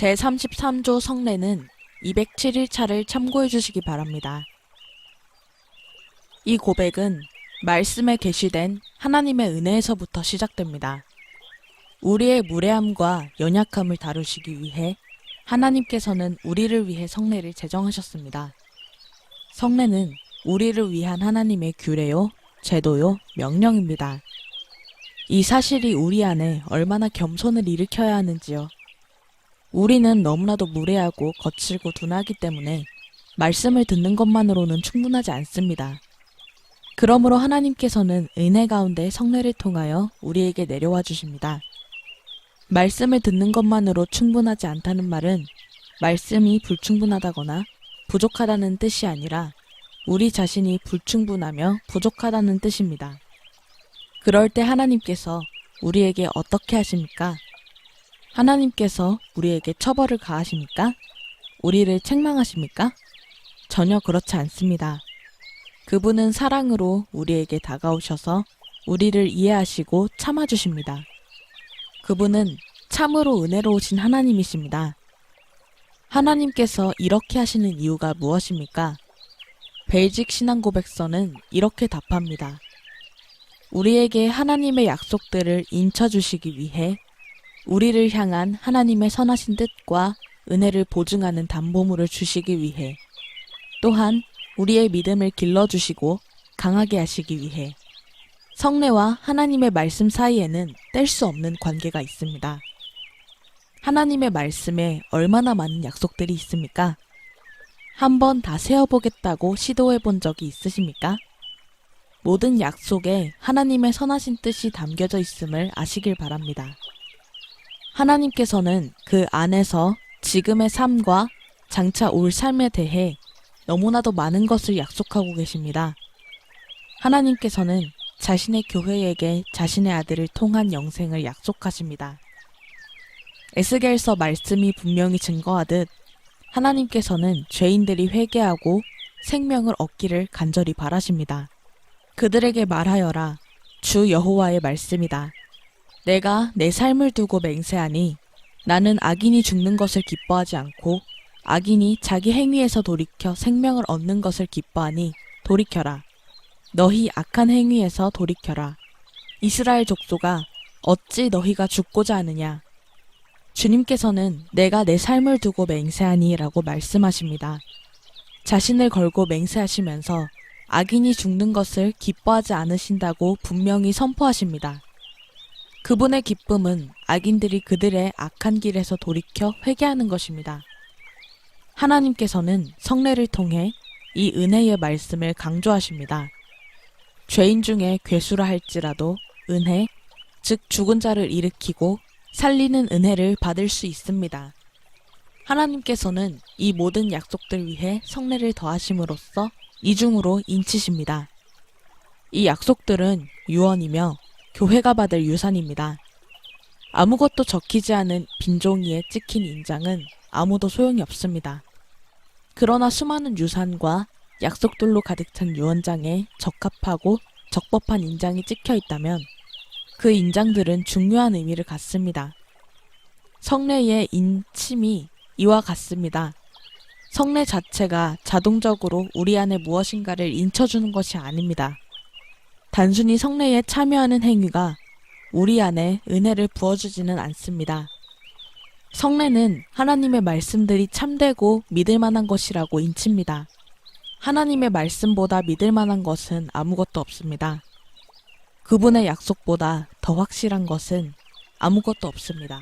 제33조 성례는 207일차를 참고해 주시기 바랍니다. 이 고백은 말씀에 계시된 하나님의 은혜에서부터 시작됩니다. 우리의 무례함과 연약함을 다루시기 위해 하나님께서는 우리를 위해 성례를 제정하셨습니다. 성례는 우리를 위한 하나님의 규례요, 제도요, 명령입니다. 이 사실이 우리 안에 얼마나 겸손을 일으켜야 하는지요. 우리는 너무나도 무례하고 거칠고 둔하기 때문에 말씀을 듣는 것만으로는 충분하지 않습니다. 그러므로 하나님께서는 은혜 가운데 성례를 통하여 우리에게 내려와 주십니다. 말씀을 듣는 것만으로 충분하지 않다는 말은 말씀이 불충분하다거나 부족하다는 뜻이 아니라 우리 자신이 불충분하며 부족하다는 뜻입니다. 그럴 때 하나님께서 우리에게 어떻게 하십니까? 하나님께서 우리에게 처벌을 가하십니까? 우리를 책망하십니까? 전혀 그렇지 않습니다. 그분은 사랑으로 우리에게 다가오셔서 우리를 이해하시고 참아주십니다. 그분은 참으로 은혜로우신 하나님이십니다. 하나님께서 이렇게 하시는 이유가 무엇입니까? 벨직 신앙 고백서는 이렇게 답합니다. 우리에게 하나님의 약속들을 인쳐주시기 위해 우리를 향한 하나님의 선하신 뜻과 은혜를 보증하는 담보물을 주시기 위해 또한 우리의 믿음을 길러주시고 강하게 하시기 위해 성례와 하나님의 말씀 사이에는 뗄 수 없는 관계가 있습니다. 하나님의 말씀에 얼마나 많은 약속들이 있습니까? 한번 다 세어보겠다고 시도해 본 적이 있으십니까? 모든 약속에 하나님의 선하신 뜻이 담겨져 있음을 아시길 바랍니다. 하나님께서는 그 안에서 지금의 삶과 장차 올 삶에 대해 너무나도 많은 것을 약속하고 계십니다. 하나님께서는 자신의 교회에게 자신의 아들을 통한 영생을 약속하십니다. 에스겔서 말씀이 분명히 증거하듯 하나님께서는 죄인들이 회개하고 생명을 얻기를 간절히 바라십니다. 그들에게 말하여라. 주 여호와의 말씀이다. 내가 내 삶을 두고 맹세하니 나는 악인이 죽는 것을 기뻐하지 않고 악인이 자기 행위에서 돌이켜 생명을 얻는 것을 기뻐하니 돌이켜라. 너희 악한 행위에서 돌이켜라. 이스라엘 족속아, 어찌 너희가 죽고자 하느냐? 주님께서는 내가 내 삶을 두고 맹세하니 라고 말씀하십니다. 자신을 걸고 맹세하시면서 악인이 죽는 것을 기뻐하지 않으신다고 분명히 선포하십니다. 그분의 기쁨은 악인들이 그들의 악한 길에서 돌이켜 회개하는 것입니다. 하나님께서는 성례를 통해 이 은혜의 말씀을 강조하십니다. 죄인 중에 괴수라 할지라도 은혜, 즉 죽은 자를 일으키고 살리는 은혜를 받을 수 있습니다. 하나님께서는 이 모든 약속들 위해 성례를 더하심으로써 이중으로 인치십니다. 이 약속들은 유언이며 교회가 받을 유산입니다. 아무것도 적히지 않은 빈종이에 찍힌 인장은 아무도 소용이 없습니다. 그러나 수많은 유산과 약속들로 가득 찬 유언장에 적합하고 적법한 인장이 찍혀 있다면 그 인장들은 중요한 의미를 갖습니다. 성례의 인침이 이와 같습니다. 성례 자체가 자동적으로 우리 안에 무엇인가를 인쳐주는 것이 아닙니다. 단순히 성례에 참여하는 행위가 우리 안에 은혜를 부어주지는 않습니다. 성례는 하나님의 말씀들이 참되고 믿을 만한 것이라고 인칩니다. 하나님의 말씀보다 믿을 만한 것은 아무것도 없습니다. 그분의 약속보다 더 확실한 것은 아무것도 없습니다.